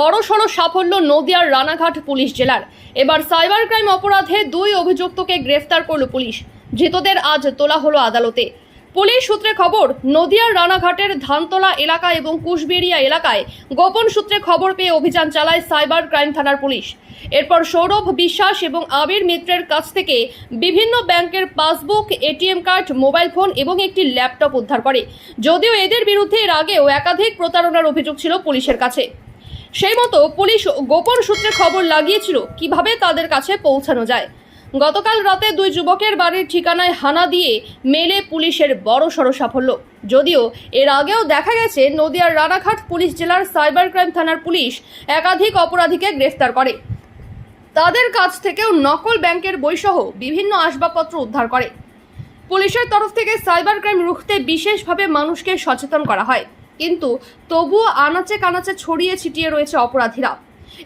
বড়সড় সাফল্য নদিয়ার রানাঘাট পুলিশ জেলার। এবার সাইবার ক্রাইম অপরাধে দুই অভিযুক্তকে গ্রেফতার করল পুলিশ। ধৃতদের আজ তোলা হলো আদালতে। পুলিশ সূত্রে খবর, নদিয়ার রানাঘাটের ধানতলা এলাকা এবং কুশবেড়িয়া এলাকায় গোপন সূত্রে খবর পেয়ে অভিযান চালায় সাইবার ক্রাইম থানার পুলিশ। এরপর সৌরভ বিশ্বাস এবং আবির মিত্রের কাছ থেকে বিভিন্ন ব্যাংকের passbook, ATM card, mobile phone এবং একটি ল্যাপটপ উদ্ধার করে। যদিও এদের বিরুদ্ধে এর আগেও একাধিক প্রতারণার অভিযোগ ছিল পুলিশের কাছে। সেই মতো পুলিশ গোপন সূত্রে খবর লাগিয়েছিল কীভাবে তাদের কাছে পৌঁছানো যায়। গতকাল রাতে দুই যুবকের বাড়ির ঠিকানায় হানা দিয়ে মেলে পুলিশের বড় সড় সাফল্য। যদিও এর আগেও দেখা গেছে, নদিয়ার রানাঘাট পুলিশ জেলার সাইবার ক্রাইম থানার পুলিশ একাধিক অপরাধীকে গ্রেফতার করে। তাদের কাছ থেকেও নকল ব্যাংকের বইসহ বিভিন্ন আসবাবপত্র উদ্ধার করে। পুলিশের তরফ থেকে সাইবার ক্রাইম রুখতে বিশেষভাবে মানুষকে সচেতন করা হয়। কিন্তু তবুও আনাচে কানাচে ছড়িয়ে ছিটিয়ে রয়েছে অপরাধীরা।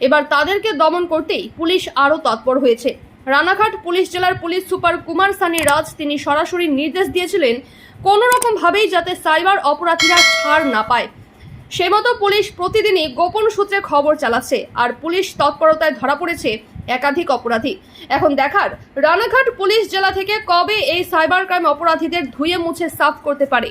এবার তাদেরকে দমন করতেই পুলিশ আরও তৎপর হয়েছে। রানাঘাট পুলিশ জেলার পুলিশ সুপার কুমার সানি রাজ তিনি সরাসরি নির্দেশ দিয়েছিলেন কোনো রকমভাবেই যাতে সাইবার অপরাধীরা ছাড় না পায়। সেই মতো পুলিশ প্রতিদিনই গোপন সূত্রে খবর চালাচ্ছে আর পুলিশ তৎপরতায় ধরা পড়েছে একাধিক অপরাধী। এখন দেখার রানাঘাট পুলিশ জেলা থেকে কবে এই সাইবার ক্রাইম অপরাধীদের ধুয়ে মুছে সাফ করতে পারে।